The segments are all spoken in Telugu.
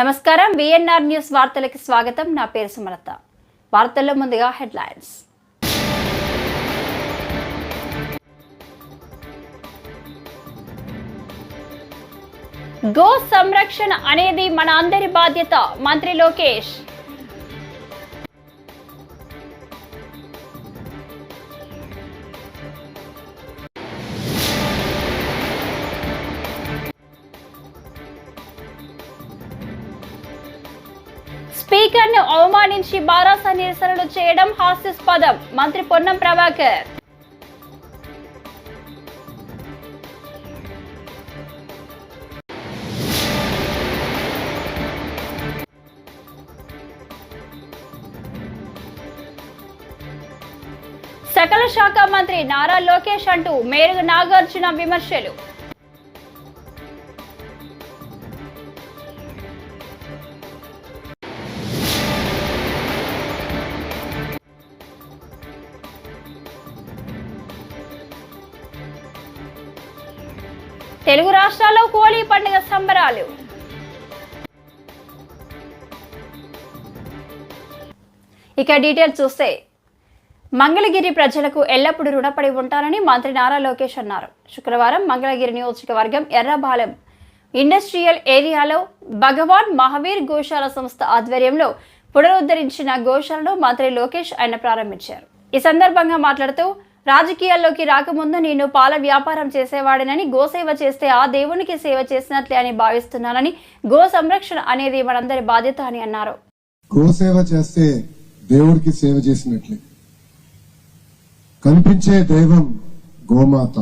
నమస్కారం. బిఎన్ఆర్ న్యూస్ వార్తలకు స్వాగతం. నా పేరు సుమలత. వార్తల్లో ముందుగా హెడ్లైన్స్. గో సంరక్షణ అనేది మన అందరి బాధ్యత. మంత్రి లోకేష్ స్పీకర్ను అవమానించి బారాస నిరసనలు చేయడం హాస్యాస్పదం. మంత్రి పొన్నం ప్రభాకర్. సకల శాఖ మంత్రి నారా లోకేష్ అంటూ మేరుగు నాగార్జున విమర్శలు. హోలీ పండుగ సంబరాలు. ఇక డీటెయిల్స్ చూస్తే మంగళగిరి ప్రజలకు ఎల్లప్పుడూ రుణపడి ఉంటారని మంత్రి నారా లోకేష్ అన్నారు. శుక్రవారం మంగళగిరి నియోజకవర్గం ఎర్రబాలెం ఇండస్ట్రియల్ ఏరియాలో భగవాన్ మహావీర్ గోశాల సంస్థ ఆధ్వర్యంలో పునరుద్ధరించిన గోశాలను మంత్రి లోకేష్ ఆయన ప్రారంభించారు. ఈ సందర్భంగా మాట్లాడుతూ రాజకీయాల్లోకి రాకముందు నేను పాల వ్యాపారం చేసేవాడినని గోసేవ చేస్తే ఆ దేవునికి సేవ చేసినట్లే అని భావిస్తున్నానని గో సంరక్షణ అనేది మనందరి బాధ్యత అని అన్నారు. గోసేవ చేస్తే దేవుడికి సేవ చేసినట్లే. కనిపించే దైవం గోమాత.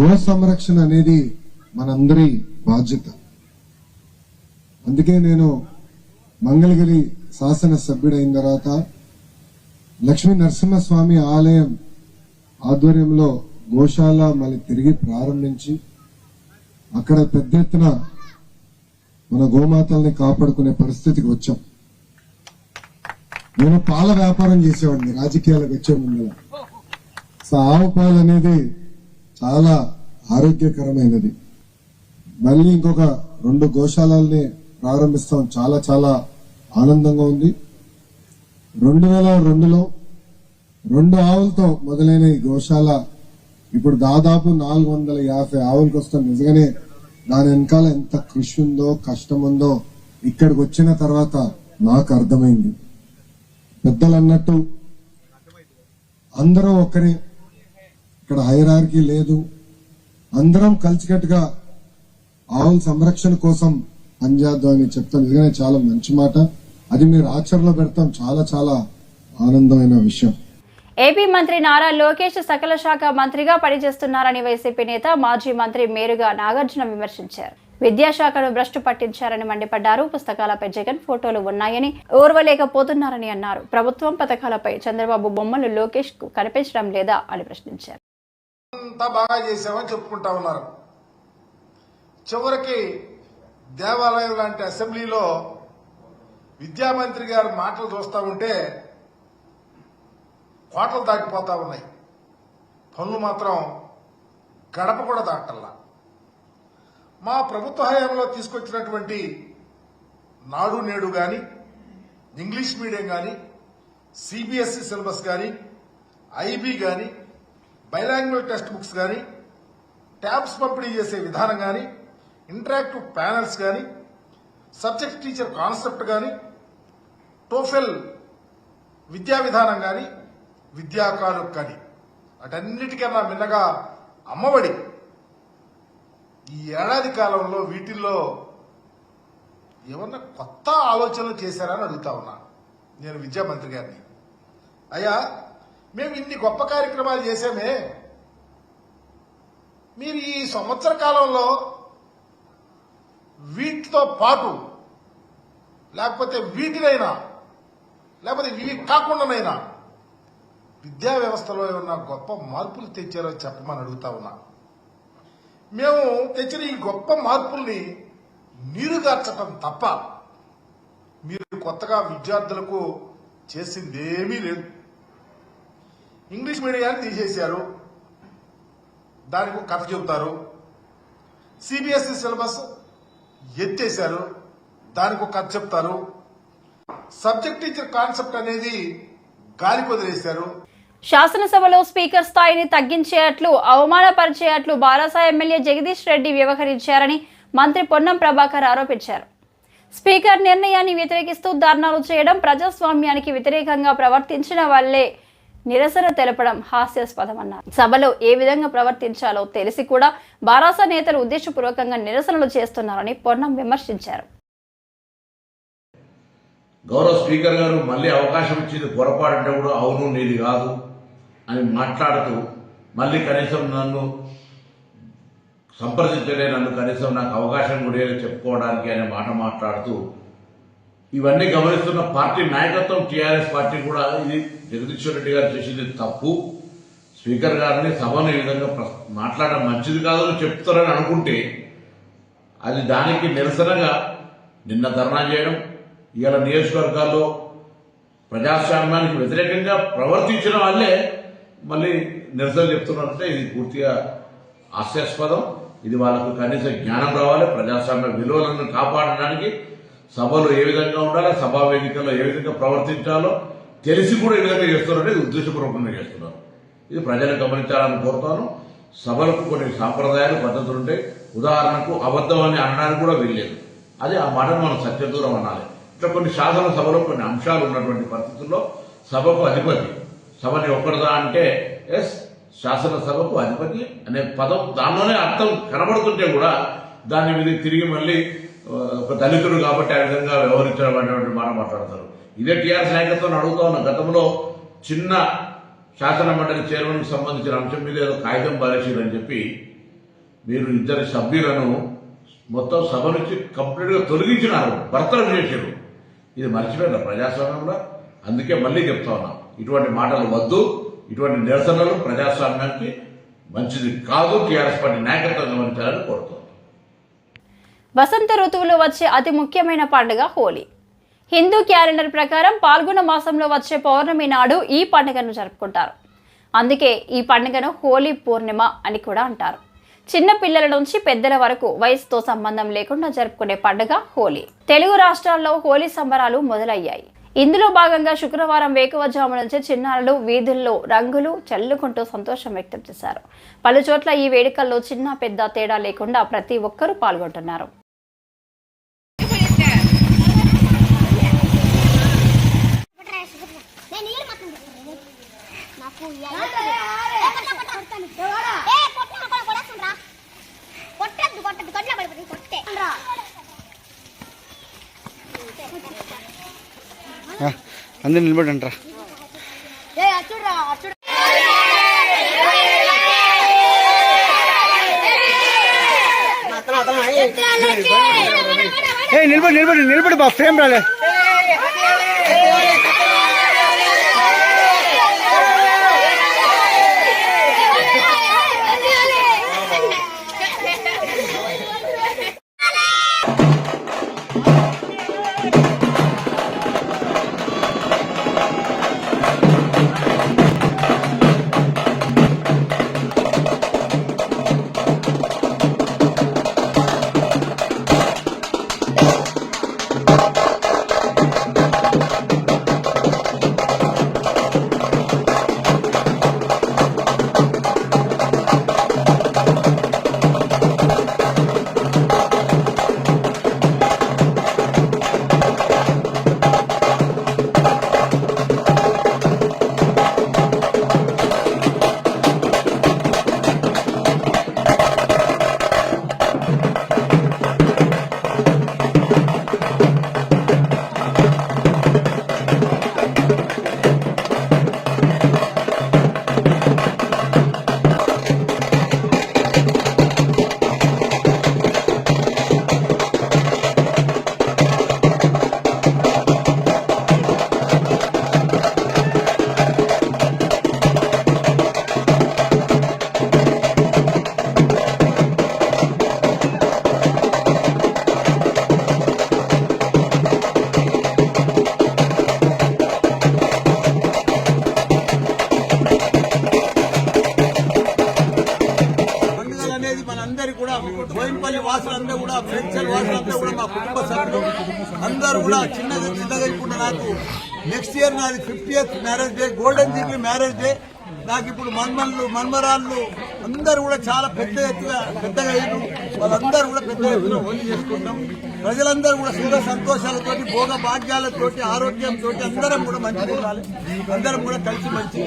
గో సంరక్షణ అనేది మనందరి బాధ్యత. అందుకే నేను మంగళగిరి శాసన సభ్యుడైన తర్వాత లక్ష్మీ నరసింహస్వామి ఆలయం ఆధ్వర్యంలో గోశాల మళ్ళీ తిరిగి ప్రారంభించి అక్కడ పెద్ద ఎత్తున మన గోమాతల్ని కాపాడుకునే పరిస్థితికి వచ్చాం. నేను పాల వ్యాపారం చేసేవాడిని రాజకీయాలకు వచ్చే ముందు సో ఆవు పాలు అనేది చాలా ఆరోగ్యకరమైనది. మళ్ళీ ఇంకొక రెండు గోశాలల్ని ప్రారంభిస్తాం. చాలా చాలా ఆనందంగా ఉంది. రెండు వేల రెండులో రెండు ఆవులతో మొదలైన ఈ గోశాల ఇప్పుడు దాదాపు నాలుగు వందల యాభై ఆవులకు వస్తాం నిజంగానే దాని వెనకాల ఎంత కృషి ఉందో కష్టం ఉందో ఇక్కడికి వచ్చిన తర్వాత నాకు అర్థమైంది. పెద్దలు అన్నట్టు అందరూ ఒక్కరే. ఇక్కడ హైరార్కీ లేదు. అందరం కలిసికట్టుగా ఆవుల సంరక్షణ కోసం పనిచేద్దాం అని చెప్తాను. నిజంగానే చాలా మంచి మాట. అది మీరు ఆచరణలో పెడతాం. చాలా చాలా ఆనందమైన విషయం. ఏపీ మంత్రి నారా లోకేష్ సకల శాఖ మంత్రిగా పనిచేస్తున్నారని వైసీపీ నేత మాజీ మంత్రి మేరుగా నాగార్జున విమర్శించారు. విద్యాశాఖను భ్రష్టు పట్టించారని మండిపడ్డారు. పుస్తకాలపై జగన్ ఫోటోలు ఉన్నాయని ఓర్వలేకపోతున్నారని అన్నారు. ప్రభుత్వం పథకాలపై చంద్రబాబు బొమ్మలు లోకేష్కు కనిపించడం లేదా అని ప్రశ్నించారు. అంతా బాగా చేసామని చెప్పుకుంటా ఉన్నారు. చివరికి దేవాలయం లాంటి అసెంబ్లీలో విద్యామంత్రి గారు మాటలు చూస్తూ ఉంటే కోటలు దాటిపోతా ఉన్నాయి. పనులు మాత్రం గడప కూడా దాటల్లా. మా ప్రభుత్వ హయాంలో తీసుకొచ్చినటువంటి నాడు నేడు గాని ఇంగ్లీష్ మీడియం గాని సిబిఎస్ఈ సిలబస్ గాని ఐబీ గాని బైలాంగ్వేజ్ టెక్స్ట్ బుక్స్ కానీ ట్యాబ్స్ పంపిణీ చేసే విధానం కానీ ఇంటరాక్టివ్ ప్యానల్స్ కానీ సబ్జెక్ట్ టీచర్ కాన్సెప్ట్ కానీ టోఫెల్ విద్యా విధానం కానీ విద్యాకాలు కానీ వాటన్నిటికన్నా మిన్నగా అమ్మఒడి. ఈ ఏడాది కాలంలో వీటిల్లో ఏమన్నా కొత్త ఆలోచనలు చేశారని అడుగుతా ఉన్నా నేను విద్యామంత్రి గారిని. అయ్యా మేము ఇన్ని గొప్ప కార్యక్రమాలు చేసామే మీరు ఈ సంవత్సర కాలంలో వీటితో పాటు లేకపోతే వీటినైనా లేకపోతే ఇవి కాకుండానైనా విద్యా వ్యవస్థలో ఏమన్నా గొప్ప మార్పులు తెచ్చారో చెప్పమని అడుగుతా ఉన్నా. మేము తెచ్చిన ఈ గొప్ప మార్పుల్ని నీరుగార్చటం తప్ప మీరు కొత్తగా విద్యార్థులకు చేసిందేమీ లేదు. ఇంగ్లీష్ మీడియాన్ని తీసేశారు. దానికి కథ చెబుతారు. సిబిఎస్ఈ సిలబస్ ఎత్తేశారు. దానికి ఒక కథ చెప్తారు. సబ్జెక్ట్ టీచర్ కాన్సెప్ట్ అనేది గాలికి వదిలేశారు శాసనసభలో స్పీకర్ స్థాయిని తగ్గించేట్లు అవమానపరిచేట్లు బారాసా ఎమ్మెల్యే జగదీష్ రెడ్డి వ్యవహరించారని మంత్రి పొన్నం ప్రభాకర్ ఆరోపించారు. స్పీకర్ నిర్ణయాన్ని వ్యతిరేకిస్తూ ధర్నాలు చేయడం ప్రజాస్వామ్యానికి వ్యతిరేకంగా ప్రవర్తించిన వల్లే నిరసన తెలపడం హాస్యాస్పదమన్నారు. సభలో ఏ విధంగా ప్రవర్తించాలో తెలిసి కూడా బారాసా నేతలు ఉద్దేశపూర్వకంగా నిరసనలు చేస్తున్నారని పొన్నం విమర్శించారు. గౌరవ స్పీకర్ గారు మళ్ళీ అవకాశం ఇచ్చింది పొరపాటు అంటే కూడా అవును నీది కాదు అని మాట్లాడుతూ మళ్ళీ కనీసం నన్ను సంప్రదించలే నన్ను కనీసం నాకు అవకాశం కూడా చెప్పుకోవడానికి అనే మాట మాట్లాడుతూ ఇవన్నీ గమనిస్తున్న పార్టీ నాయకత్వం టీఆర్ఎస్ పార్టీ కూడా ఇది జగదీశ్వర్ రెడ్డి గారు చేసింది తప్పు. స్పీకర్ గారిని సభను ఈ విధంగా మాట్లాడడం మంచిది కాదని చెప్తారని అనుకుంటే అది దానికి నిరసనగా నిన్న ధర్నా చేయడం ఇవాళ నియోజకవర్గాల్లో ప్రజాస్వామ్యానికి వ్యతిరేకంగా ప్రవర్తించిన వాళ్ళే మళ్ళీ నిరసన చెప్తున్నారంటే ఇది పూర్తిగా హాస్యాస్పదం. ఇది వాళ్ళకు కనీస జ్ఞానం రావాలి ప్రజాస్వామ్య విలువలను కాపాడడానికి సభలో ఏ విధంగా ఉండాలి సభా వేదికల్లో ఏ విధంగా ప్రవర్తించాలో తెలిసి కూడా ఏ విధంగా చేస్తున్నారంటే ఇది ఉద్దేశపూర్వకంగా చేస్తున్నారు. ఇది ప్రజలు గమనించాలని కోరుతాను. సభలకు కొన్ని సాంప్రదాయాలు పద్ధతులు ఉంటాయి ఉదాహరణకు అబద్ధం అని అనడానికి కూడా వీల్లేదు. అది ఆ మాటను మనం సత్యదూరం అనాలి. ఇట్లా కొన్ని శాసనసభలో కొన్ని అంశాలు ఉన్నటువంటి పరిస్థితుల్లో సభకు అధిపతి. సభని ఒక్కడదా అంటే ఎస్ శాసనసభకు అధిపతి అనే పదం దానిలోనే అర్థం కనబడుతుంటే కూడా దాని మీద తిరిగి మళ్ళీ ఒక దళితుడు కాబట్టి ఆ విధంగా వ్యవహరించడం అనేటువంటి మాట మాట్లాడతారు. ఇదే టీఆర్ఎస్ నాయకత్వం అడుగుతా ఉన్న గతంలో చిన్న శాసన మండలి చైర్మన్కి సంబంధించిన అంశం మీద ఏదో కాగితం పారేసిరని చెప్పి మీరు ఇద్దరు సభ్యులను మొత్తం సభ నుంచి కంప్లీట్గా తొలగించినారు భర్తలు చేశారు ఇది మర్చిపోయిన ప్రజాస్వామ్యంలో. అందుకే మళ్ళీ చెప్తా ఉన్నాం ఇటువంటి మాటలు వద్దు ఇటువంటి నిరసనలు ప్రజాస్వామ్యానికి మంచిది కాదు టీఆర్ఎస్ పార్టీ నాయకత్వం గమనించాలని కోరుతున్నాం వసంత ఋతువులో వచ్చే అతి ముఖ్యమైన పండుగ హోలీ. హిందూ క్యాలెండర్ ప్రకారం పాల్గొన మాసంలో వచ్చే పౌర్ణమి నాడు ఈ పండుగను జరుపుకుంటారు. అందుకే ఈ పండుగను హోలీ పూర్ణిమ అని కూడా అంటారు. చిన్న పిల్లల నుంచి పెద్దల వరకు వయసుతో సంబంధం లేకుండా జరుపుకునే పండుగ హోలీ. తెలుగు రాష్ట్రాల్లో హోలీ సంబరాలు మొదలయ్యాయి. ఇందులో భాగంగా శుక్రవారం వేకువజాము నుంచి చిన్నారులు వీధుల్లో రంగులు చల్లుకుంటూ సంతోషం వ్యక్తం చేశారు. పలు చోట్ల ఈ వేడుకల్లో చిన్న పెద్ద తేడా లేకుండా ప్రతి ఒక్కరూ పాల్గొంటున్నారు. నాకు ఇయ్యాలి. ఏ, కొట్ట, కొట్ట. ఏ, కొట్టు, కొట్ట, కొడేస్తుండ్రా. కడుపులో పడిపోతుంది, కొట్టే. అందరు నిలబడి అంటారా ఏ, అటు చూడురా, అటు చూడు. ఏ నిలబడి నిలబడి నిలబడి బా ఫ్రేమ్ రాలే మ్యారేజ్. డే నాకు ఇప్పుడు మన్మన్లు మన్మరాళ్ళు అందరూ కూడా చాలా పెద్ద ఎత్తుగా పెద్దగా అయ్యారు. వాళ్ళందరూ కూడా పెద్ద ఎత్తున హోలీ చేసుకుంటాం. ప్రజలందరూ కూడా సుఖ సంతోషాలతోటి భోగ భాగ్యాలతోటి ఆరోగ్యంతో అందరం కూడా మంచి ఉండాలి అందరం కూడా కలిసి మంచి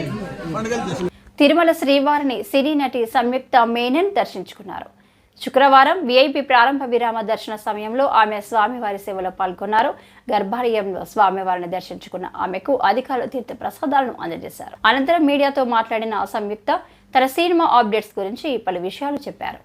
పండుగలు చేసుకుంటాం. తిరుమల శ్రీవారిని సినీ నటి సంయుక్త మేనన్ దర్శించుకున్నారు. శుక్రవారం విఐపి ప్రారంభ విరామ దర్శన సమయంలో ఆమె స్వామివారి సేవలో పాల్గొన్నారు. గర్భాలయంలో స్వామివారిని దర్శించుకున్న ఆమెకు అధికారులు తీర్థ ప్రసాదాలను అందజేశారు. అనంతరం మీడియాతో మాట్లాడిన సంయుక్త తన సినిమా అప్డేట్స్ గురించి పలు విషయాలు చెప్పారు.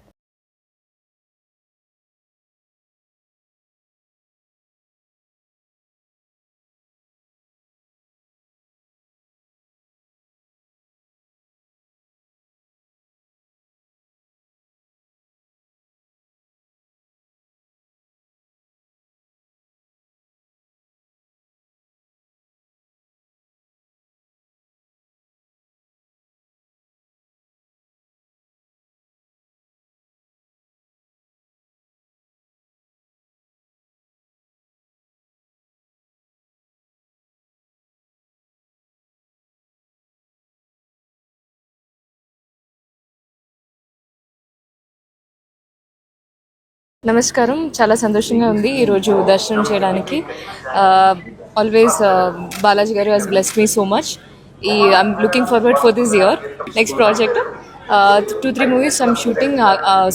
నమస్కారం. చాలా సంతోషంగా ఉంది ఈరోజు దర్శనం చేయడానికి. Always Balaji garu has bless me so much ఈ I'm looking forward for this year next project two three movies I'm shooting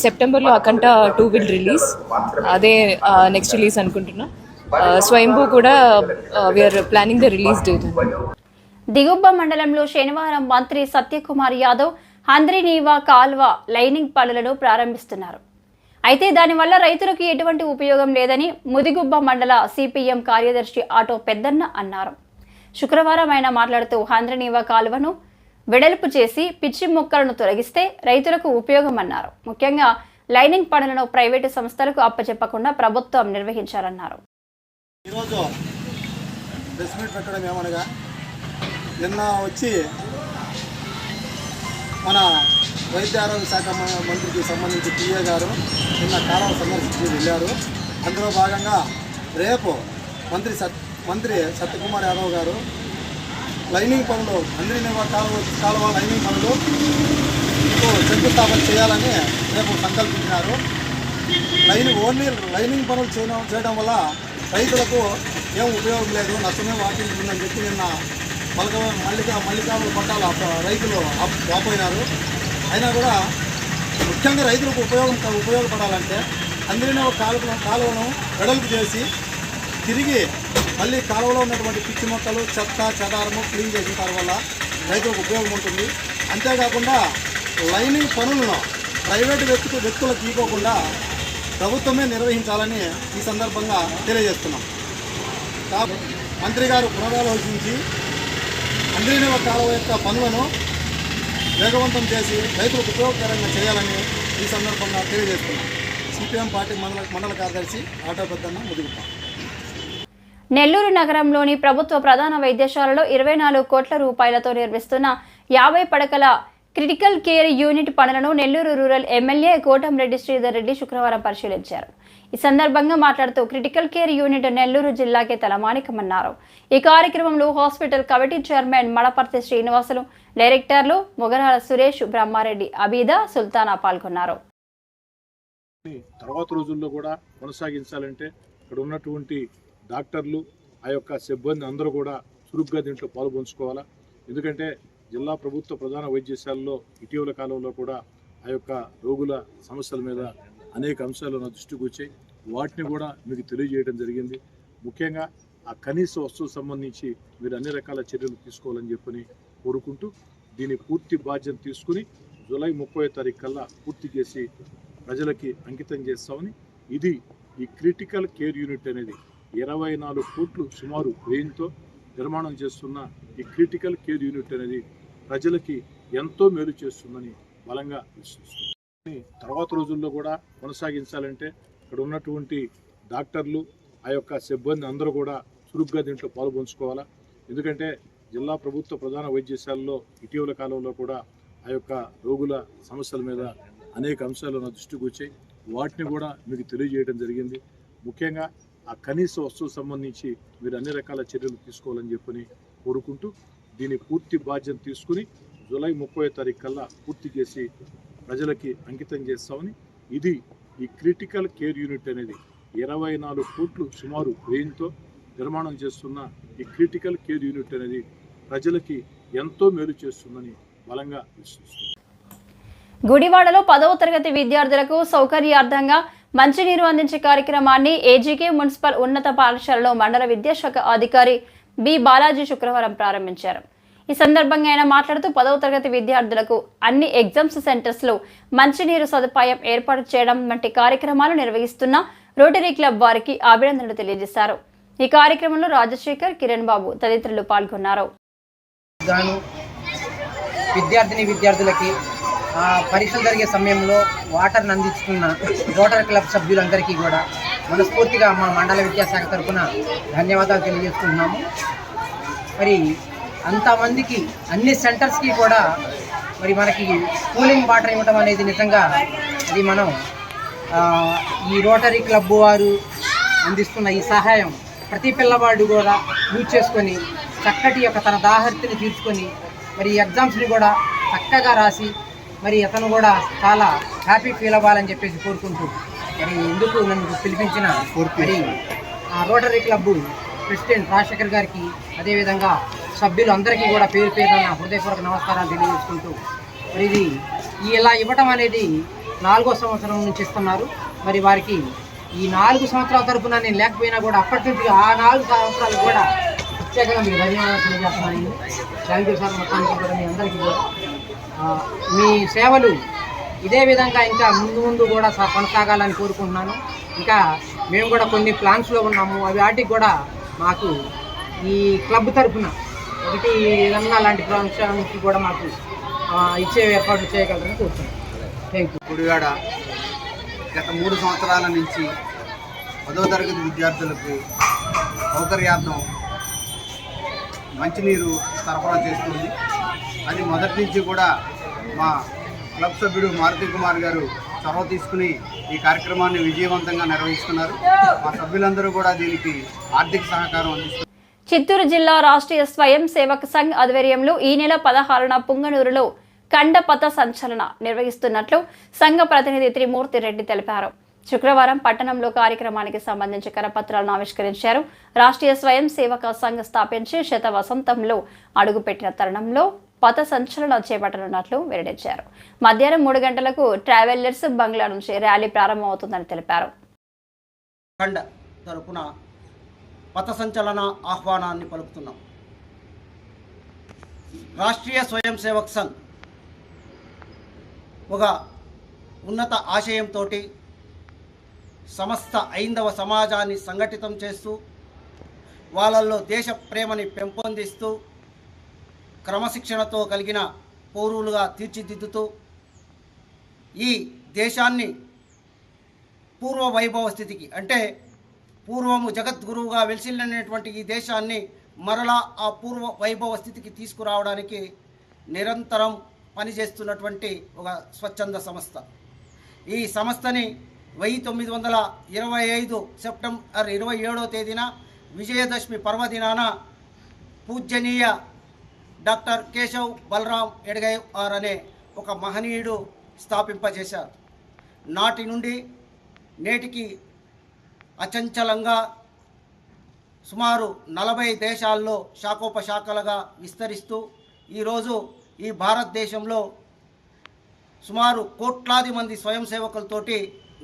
సెప్టెంబర్లో అకంట టూ విల్ రిలీజ్ అదే నెక్స్ట్ రిలీజ్ అనుకుంటున్నా. స్వయంభూ కూడా we're planning the release date దిగుబ్బ మండలంలో శనివారం మంత్రి సత్యకుమార్ యాదవ్ హంద్రినీవా కాల్వ లైనింగ్ పనులను ప్రారంభిస్తున్నారు. అయితే దానివల్ల రైతులకు ఎటువంటి ఉపయోగం లేదని ముదిగుబ్బ మండల సిపిఎం కార్యదర్శి ఆటో పెద్దన్న అన్నారు. శుక్రవారం ఆయన మాట్లాడుతూ హంద్రినీవా కాలువను వెడల్పు చేసి పిచ్చి మొక్కలను తొలగిస్తే రైతులకు ఉపయోగం అన్నారు ముఖ్యంగా లైనింగ్ పనులను ప్రైవేటు సంస్థలకు అప్పచెప్పకుండా ప్రభుత్వం నిర్వహించాలన్నారు ఈరోజు ప్రెస్ మీట్ పెట్టడం ఏమనగా నిన్న వచ్చి మన వైద్య ఆరోగ్య శాఖ మంత్రికి సంబంధించి పిఏ గారు నిన్న కాలువ సందర్శించి వెళ్ళారు. అందులో భాగంగా రేపు మంత్రి సత్ మంత్రి సత్యకుమార్ యాదవ్ గారు లైనింగ్ పనులు అందరి కాలువ కాలువ లైనింగ్ పనులు శంకుస్థాపన చేయాలని రేపు సంకల్పించినారు. లైన్ ఓన్లీ లైనింగ్ పనులు చేయడం చేయడం వల్ల రైతులకు ఏం ఉపయోగం లేదు నష్టమే వాటిల్తుందని చెప్పి నిన్న మల్లిక మల్లిక మల్లికాలు పట్టాలు రైతులు వాపోయినారు. అయినా కూడా ముఖ్యంగా రైతులకు ఉపయోగం ఉపయోగపడాలంటే అందులోనే ఒక కాలువ కాలువను వెడల్పు చేసి తిరిగి మళ్ళీ కాలువలో ఉన్నటువంటి పిచ్చి మొక్కలు చెత్త చెదారము క్లీన్ చేసిన తర్వాత రైతులకు ఉపయోగం ఉంటుంది. అంతేకాకుండా లైనింగ్ పనులను ప్రైవేటు వ్యక్తులు వ్యక్తులకు ఇవ్వకుండా ప్రభుత్వమే నిర్వహించాలని ఈ సందర్భంగా తెలియజేస్తున్నాం. మంత్రి గారు పునరాలోచించి అంద్రీనవ కాలువ యొక్క పనులను వేగవంతం చేసి రైతులకు ఉపయోగకరంగా చేయాలని ఈ సందర్భంగా తెలియజేస్తున్నాం. సిపిఎం పార్టీ మండల మండల కార్యదర్శి ఆటో పెద్దన్న ముదుగుతాం నెల్లూరు నగరంలోని ప్రభుత్వ ప్రధాన వైద్యశాలలో ఇరవై నాలుగు కోట్ల రూపాయలతో నిర్మిస్తున్న యాభై పడకల క్రిటికల్ కేర్ యూనిట్ పనులను నెల్లూరు రూరల్ ఎమ్మెల్యే కోటంరెడ్డి శ్రీధర్ రెడ్డి శుక్రవారం పరిశీలించారు. ఈ సందర్భంగా మాట్లాడుతూ క్రిటికల్ కేర్ యూనిట్ నెల్లూరు జిల్లాకే తలమానికమన్నారు. ఈ కార్యక్రమంలో hospital committee chairman Madaparthi Srinivasulu డైరెక్టర్లు మొగరాల సురేష్ బ్రహ్మారెడ్డి అబీదా సుల్తానా పాల్గొన్నారు. తర్వాత రోజుల్లో కూడా కొనసాగించాలంటే ఇక్కడ ఉన్నటువంటి డాక్టర్లు ఆ యొక్క సిబ్బంది అందరూ కూడా చురుగ్గా దీంట్లో పాల్పంచుకోవాలా. ఎందుకంటే జిల్లా ప్రభుత్వ ప్రధాన వైద్యశాలలో ఇటీవల కాలంలో కూడా ఆ యొక్క రోగుల సమస్యల మీద అనేక అంశాలు నా దృష్టికి వచ్చాయి. వాటిని కూడా మీకు తెలియజేయడం జరిగింది. ముఖ్యంగా ఆ కనీస వస్తువు సంబంధించి మీరు అన్ని రకాల చర్యలు తీసుకోవాలని చెప్పని కోరుకుంటూ దీని పూర్తి బాధ్యత తీసుకుని జూలై ముప్పై తారీఖు కల్లా పూర్తి చేసి ప్రజలకి అంకితం చేస్తామని ఇది ఈ క్రిటికల్ కేర్ యూనిట్ అనేది ఇరవై నాలుగు కోట్లు సుమారు వ్యయంతో నిర్మాణం చేస్తున్న ఈ క్రిటికల్ కేర్ యూనిట్ అనేది ప్రజలకి ఎంతో మేలు చేస్తుందని బలంగా విశ్వసిస్తుంది తర్వాత రోజుల్లో కూడా కొనసాగించాలంటే ఇక్కడ ఉన్నటువంటి డాక్టర్లు ఆ యొక్క సిబ్బంది అందరూ కూడా చురుగ్గా దీంట్లో పాల్పంచుకోవాలా. ఎందుకంటే జిల్లా ప్రభుత్వ ప్రధాన వైద్యశాలలో ఇటీవల కాలంలో కూడా ఆ యొక్క రోగుల సమస్యల మీద అనేక అంశాలు నా దృష్టికి వచ్చాయి. వాటిని కూడా మీకు తెలియజేయడం జరిగింది. ముఖ్యంగా ఆ కనీస వస్తువు సంబంధించి మీరు అన్ని రకాల చర్యలు తీసుకోవాలని చెప్పని కోరుకుంటూ దీని పూర్తి బాధ్యత తీసుకుని జూలై ముప్పై తారీఖు కల్లా పూర్తి చేసి ప్రజలకి అంకితం చేస్తామని ఇది ఈ క్రిటికల్ కేర్ యూనిట్ అనేది ఇరవై నాలుగు కోట్లు సుమారు వ్యయంతో నిర్మాణం చేస్తున్న ఈ క్రిటికల్ కేర్ యూనిట్ అనేది ప్రజలకి ఎంతో మేలు చేస్తుందని బలంగా విశ్వసిస్తుంది గుడివాడలో పదవ తరగతి విద్యార్థులకు సౌకర్యార్థంగా మంచినీరు అందించే కార్యక్రమాన్ని ఏజీకే మున్సిపల్ ఉన్నత పాఠశాలలో మండల విద్యాశాఖ అధికారి బి బాలాజీ శుక్రవారం ప్రారంభించారు. ఈ సందర్భంగా ఆయన మాట్లాడుతూ పదవ తరగతి విద్యార్థులకు అన్ని ఎగ్జామ్స్ సెంటర్స్లో మంచినీరు సదుపాయం ఏర్పాటు చేయడం వంటి కార్యక్రమాలు నిర్వహిస్తున్న రోటరీ క్లబ్ వారికి అభినందనలు తెలియజేశారు. ఈ కార్యక్రమంలో రాజశేఖర్ కిరణ్ బాబు తదితరులు పాల్గొన్నారు. విద్యార్థిని విద్యార్థులకి పరీక్షలు జరిగే సమయంలో వాటర్ని అందిస్తున్న రోటరీ క్లబ్ సభ్యులందరికీ కూడా మనస్ఫూర్తిగా మా మండల విద్యాశాఖ తరఫున ధన్యవాదాలు తెలియజేస్తున్నాము మరి అంతమందికి అన్ని సెంటర్స్కి కూడా మరి మనకి కూలింగ్ వాటర్ ఇవ్వడం అనేది నిజంగా అది మనం ఈ రోటరీ క్లబ్ వారు అందిస్తున్న ఈ సహాయం ప్రతి పిల్లవాడు కూడా యూజ్ చేసుకొని చక్కటి యొక్క తన దాహర్తిని తీర్చుకొని మరి ఎగ్జామ్స్ని కూడా చక్కగా రాసి మరి అతను కూడా చాలా హ్యాపీ ఫీల్ అవ్వాలని చెప్పేసి కోరుకుంటూ మరి ఎందుకు నన్ను పిలిపించిన మరి ఆ రోటరీ క్లబ్ ప్రెసిడెంట్ రాజశేఖర్ గారికి అదేవిధంగా సభ్యులు అందరికీ కూడా పేరు పేరున నా హృదయపూర్వక నమస్కారాలు తెలియజేసుకుంటూ మరి ఇది ఇలా ఇవ్వటం అనేది నాలుగో సంవత్సరం నుంచి ఇస్తున్నారు. మరి వారికి ఈ నాలుగు సంవత్సరాల తరఫున నేను లేకపోయినా కూడా అప్పటి నుంచి ఆ నాలుగు సంవత్సరాలు కూడా ప్రత్యేకంగా మీకు ధన్యవాదాలు తెలియజేస్తున్నాను. థ్యాంక్ యూ సార్ మొత్తానికి కూడా మీ అందరికీ కూడా. మీ సేవలు ఇదే విధంగా ఇంకా ముందు ముందు కూడా కొనసాగాలని కోరుకుంటున్నాను. ఇంకా మేము కూడా కొన్ని ప్లాన్స్లో ఉన్నాము. అవి వాటికి కూడా మాకు ఈ క్లబ్ తరఫున ఒకటి ఏదన్నా లాంటి ఫంక్షన్కి కూడా మాకు ఇచ్చే ఏర్పాట్లు చేయగలరని కోరుతున్నాను థ్యాంక్ యూ గుడివాడ గత మూడు సంవత్సరాల నుంచి పదో తరగతి విద్యార్థులకు సౌకర్యార్థం మంచినీరు సరఫరా చేస్తుంది. అది మొదటి నుంచి కూడా మా క్లబ్ సభ్యుడు మారుతి కుమార్ గారు చొరవ తీసుకుని ఈ కార్యక్రమాన్ని విజయవంతంగా నిర్వహిస్తున్నారు. మా సభ్యులందరూ కూడా దీనికి ఆర్థిక సహకారం అందిస్తున్నారు. చిత్తూరు జిల్లా రాష్ట్రీయ స్వయం సేవక సంఘ్ ఆధ్వర్యంలో ఈ నెల పదహారున పుంగనూరులో కండపథ సంచలన నిర్వహిస్తున్నట్లు సంఘ ప్రతినిధి త్రిమూర్తి రెడ్డి తెలిపారు. శుక్రవారం పట్టణంలో కార్యక్రమానికి సంబంధించి కరపత్రాలను ఆవిష్కరించారు. రాష్ట్రీయ స్వయం సేవక సంఘ్ స్థాపించి శత వసంతంలో అడుగుపెట్టిన తరుణంలో పథ సంచలన చేపట్టనున్నట్లు వెల్లడించారు. మధ్యాహ్నం మూడు గంటలకు ట్రావెలర్స్ బంగ్లా నుంచి ర్యాలీ ప్రారంభమవుతుందని తెలిపారు. తరపున పథ సంచలన ఆహ్వానాన్ని పలుకుతున్నాం. రాష్ట్రీయ స్వయం సేవక్ సంఘ్ ఒక ఉన్నత ఆశయంతో సమస్త ఐందవ సమాజాన్ని సంఘటితం చేస్తూ వాళ్ళల్లో దేశ ప్రేమని పెంపొందిస్తూ క్రమశిక్షణతో కలిగిన పౌరులుగా తీర్చిదిద్దుతూ ఈ దేశాన్ని పూర్వ వైభవ స్థితికి అంటే పూర్వము జగద్గురువుగా వెలిసిల్లినటువంటి ఈ దేశాన్ని మరలా ఆ పూర్వ వైభవ స్థితికి తీసుకురావడానికి నిరంతరం పనిచేస్తున్నటువంటి ఒక స్వచ్ఛంద సంస్థ. ఈ సంస్థని వెయ్యి తొమ్మిది వందల ఇరవై ఐదు సెప్టెంబర్ ఇరవై ఏడో తేదీన విజయదశమి పర్వదినాన పూజనీయ డాక్టర్ కేశవ్ బలరాం ఎడగైవార్ అనే ఒక మహనీయుడు స్థాపింపజేశారు. నాటి నుండి నేటికి అచంచలంగా సుమారు నలభై దేశాల్లో శాఖోపశాఖలుగా విస్తరిస్తూ ఈరోజు ఈ భారతదేశంలో సుమారు కోట్లాది మంది స్వయం సేవకులతోటి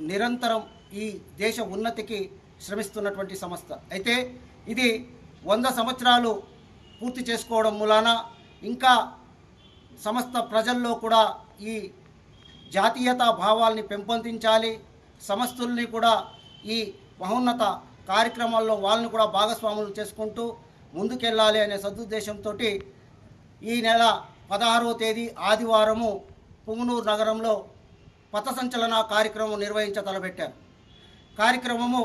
నిరంతరం ఈ దేశ ఉన్నతికి శ్రమిస్తున్నటువంటి సంస్థ. అయితే ఇది వంద సంవత్సరాలు పూర్తి చేసుకోవడం మూలాన ఇంకా సమస్త ప్రజల్లో కూడా ఈ జాతీయతా భావాల్ని పెంపొందించాలి సమస్తుల్ని కూడా ఈ మహోన్నత కార్యక్రమాల్లో వాళ్ళని కూడా భాగస్వాములు చేసుకుంటూ ముందుకెళ్ళాలి అనే సదుద్దేశంతో ఈ నెల పదహారవ తేదీ ఆదివారము పుంగనూరు నగరంలో పథ సంచలన కార్యక్రమం నిర్వహించ తలపెట్టారు. కార్యక్రమము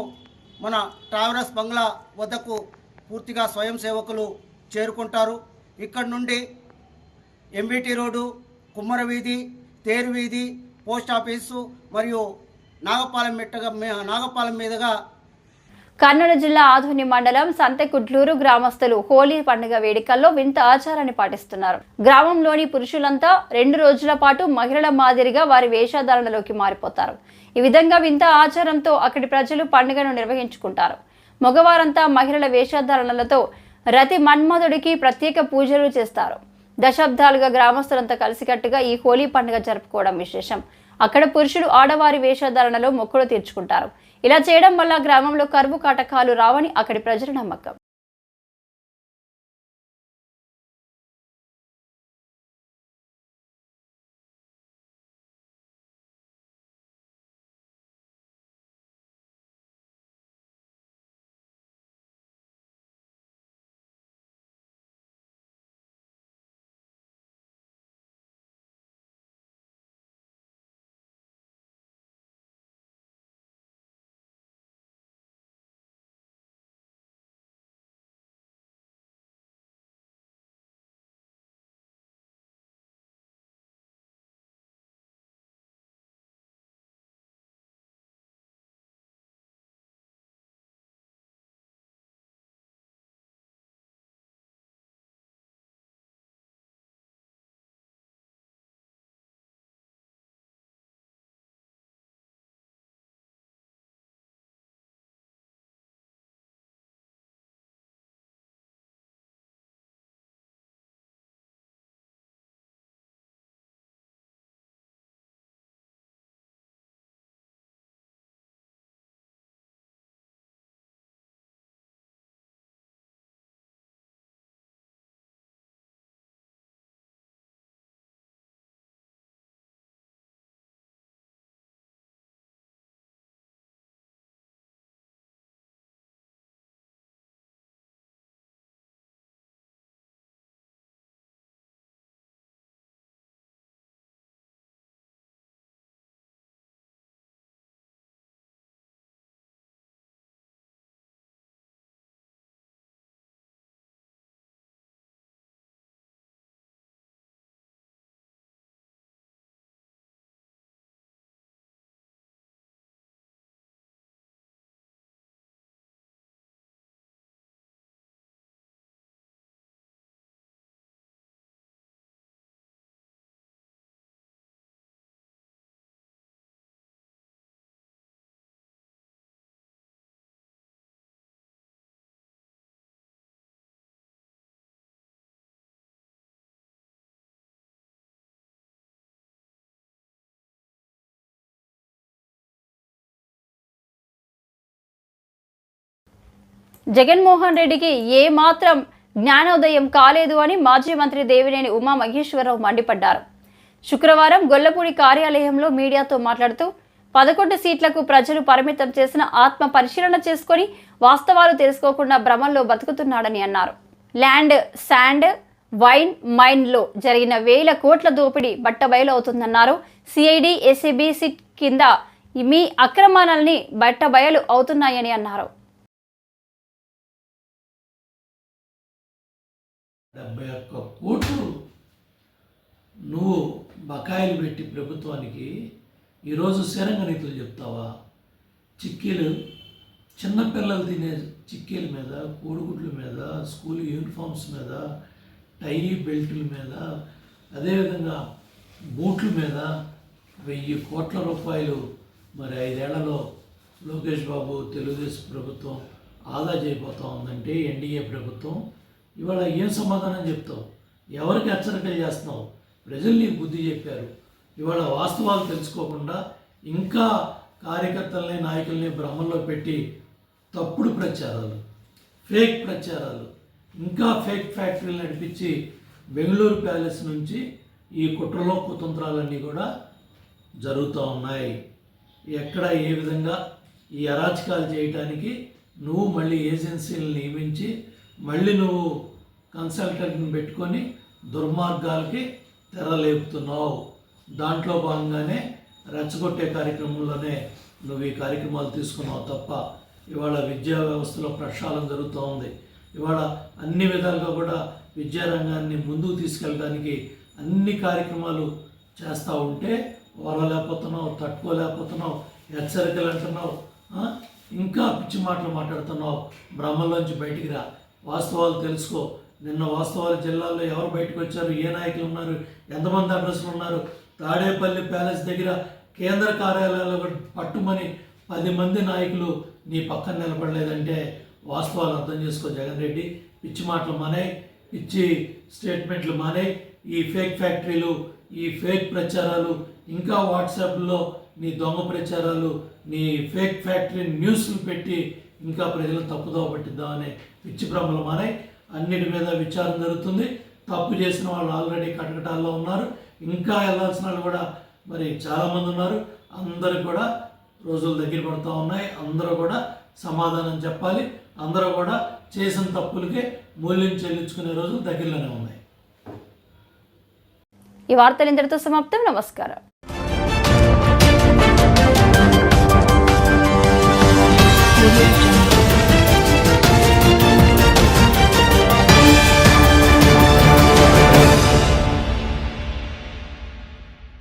మన ట్రావెలర్స్ బంగ్లా వద్దకు పూర్తిగా స్వయం సేవకులు చేరుకుంటారు. ఇక్కడ నుండి ఎంబీటీ రోడ్డు కుమ్మర వీధి తేరు వీధి పోస్ట్ ఆఫీసు మరియు నాగపాలెం మెట్టగా నాగపాలెం మీదుగా కర్నూలు జిల్లా ఆధుని మండలం సంతెకుడ్లూరు గ్రామస్తులు హోలీ పండుగ వేడుకల్లో వింత ఆచారాన్ని పాటిస్తున్నారు. గ్రామంలోని పురుషులంతా రెండు రోజుల పాటు మహిళల మాదిరిగా వారి వేషధారణలోకి మారిపోతారు. ఈ విధంగా వింత ఆచారంతో అక్కడి ప్రజలు పండుగను నిర్వహించుకుంటారు. మగవారంతా మహిళల వేషధారణలతో రతి మన్మధుడికి ప్రత్యేక పూజలు చేస్తారు. దశాబ్దాలుగా గ్రామస్తులంతా కలిసికట్టుగా ఈ హోలీ పండుగ జరుపుకోవడం విశేషం. అక్కడ పురుషులు ఆడవారి వేషధారణలో మొక్కులు తీర్చుకుంటారు. ఇలా చేయడం వల్ల గ్రామంలో కరువు కాటకాలు రావని అక్కడి ప్రజల నమ్మకం. జగన్మోహన్ రెడ్డికి ఏ మాత్రం జ్ఞానోదయం కాలేదు అని మాజీ మంత్రి దేవినేని ఉమా మహేశ్వరరావు మండిపడ్డారు. శుక్రవారం గొల్లపూడి కార్యాలయంలో మీడియాతో మాట్లాడుతూ పదకొండు సీట్లకు ప్రజలు పరిమితం చేసిన ఆత్మ పరిశీలన చేసుకొని వాస్తవాలు తెలుసుకోకుండా భ్రమంలో బతుకుతున్నాడని అన్నారు. ల్యాండ్ శాండ్ వైన్ మైన్లో జరిగిన వేల కోట్ల దోపిడీ బట్టబయలు అవుతుందన్నారు సిఐడి ఎస్సీబీ సిట్ కింద మీ అక్రమాలని బట్టబయలు అవుతున్నాయని అన్నారు. డెబ్బై ఒక్క కోట్లు నువ్వు బకాయిలు పెట్టి ప్రభుత్వానికి ఈరోజు స్థిరంగ నీతులు చెప్తావా? చిక్కీలు చిన్నపిల్లలు తినే చిక్కీల మీద కోడిగుడ్ల మీద స్కూల్ యూనిఫామ్స్ మీద టై బెల్టుల మీద అదేవిధంగా బూట్ల మీద వెయ్యి కోట్ల రూపాయలు మరి ఐదేళ్ళలో లోకేష్ బాబు తెలుగుదేశం ప్రభుత్వం ఆదా చేయబోతా ఉందంటే ఎన్డీఏ ప్రభుత్వం ఇవాళ ఏం సమాధానం చెప్తావు? ఎవరికి హెచ్చరికలు చేస్తున్నావు? ప్రజలు నీకు బుద్ధి చెప్పారు. ఇవాళ వాస్తవాలు తెలుసుకోకుండా ఇంకా కార్యకర్తల్ని నాయకుల్ని భ్రమంలో పెట్టి తప్పుడు ప్రచారాలు ఫేక్ ప్రచారాలు ఇంకా ఫేక్ ఫ్యాక్టరీలు నడిపించి బెంగళూరు ప్యాలెస్ నుంచి ఈ కుట్రలో కుతంత్రాలన్నీ కూడా జరుగుతూ ఉన్నాయి. ఎక్కడ ఏ విధంగా ఈ అరాచకాలు చేయటానికి నువ్వు మళ్ళీ ఏజెన్సీలను నియమించి మళ్ళీ నువ్వు కన్సల్టెంట్ని పెట్టుకొని దుర్మార్గాలకి తెరలేపుతున్నావు. దాంట్లో భాగంగానే రెచ్చగొట్టే కార్యక్రమంలోనే నువ్వు ఈ కార్యక్రమాలు తీసుకున్నావు తప్ప ఇవాళ విద్యా వ్యవస్థలో ప్రక్షాళన జరుగుతూ ఉంది. ఇవాళ అన్ని విధాలుగా కూడా విద్యారంగాన్ని ముందుకు తీసుకెళ్ళడానికి అన్ని కార్యక్రమాలు చేస్తూ ఉంటే ఓరలేకపోతున్నావు తట్టుకోలేకపోతున్నావు హెచ్చరికలు అంటున్నావు ఇంకా పిచ్చి మాటలు మాట్లాడుతున్నావు. బ్రహ్మలోంచి బయటికి రా. వాస్తవాలు తెలుసుకో. నిన్న వాస్తవాలు జిల్లాలో ఎవరు బయటకు వచ్చారు? ఏ నాయకులు ఉన్నారు? ఎంతమంది అడ్రస్లు ఉన్నారు? తాడేపల్లి ప్యాలెస్ దగ్గర కేంద్ర కార్యాలయాల్లో పట్టుమని పది మంది నాయకులు నీ పక్కన నిలబడలేదంటే వాస్తవాలు అర్థం చేసుకో జగన్ రెడ్డి. పిచ్చి మాటలు మానే పిచ్చి స్టేట్మెంట్లు మానే ఈ ఫేక్ ఫ్యాక్టరీలు ఈ ఫేక్ ప్రచారాలు ఇంకా వాట్సాప్లో నీ దొంగ ప్రచారాలు నీ ఫేక్ ఫ్యాక్టరీ న్యూస్లు పెట్టి ఇంకా ప్రజలు తప్పుదావ పట్టిద్దాం అనే పిచ్చి భ్రమలు మానే అన్నిటి మీద విచారం జరుగుతుంది. తప్పు చేసిన వాళ్ళు ఆల్రెడీ కటకటాల్లో ఉన్నారు. ఇంకా వెళ్ళాల్సిన వాళ్ళు కూడా మరి చాలామంది ఉన్నారు. అందరూ కూడా రోజులు దగ్గర పడుతూ ఉన్నాయి. అందరూ కూడా సమాధానం చెప్పాలి. అందరూ కూడా చేసిన తప్పులకే మూల్యం చెల్లించుకునే రోజులు దగ్గరలోనే ఉన్నాయి. ఈ వార్తలు ఇంతటితో సమాప్తం. నమస్కారం.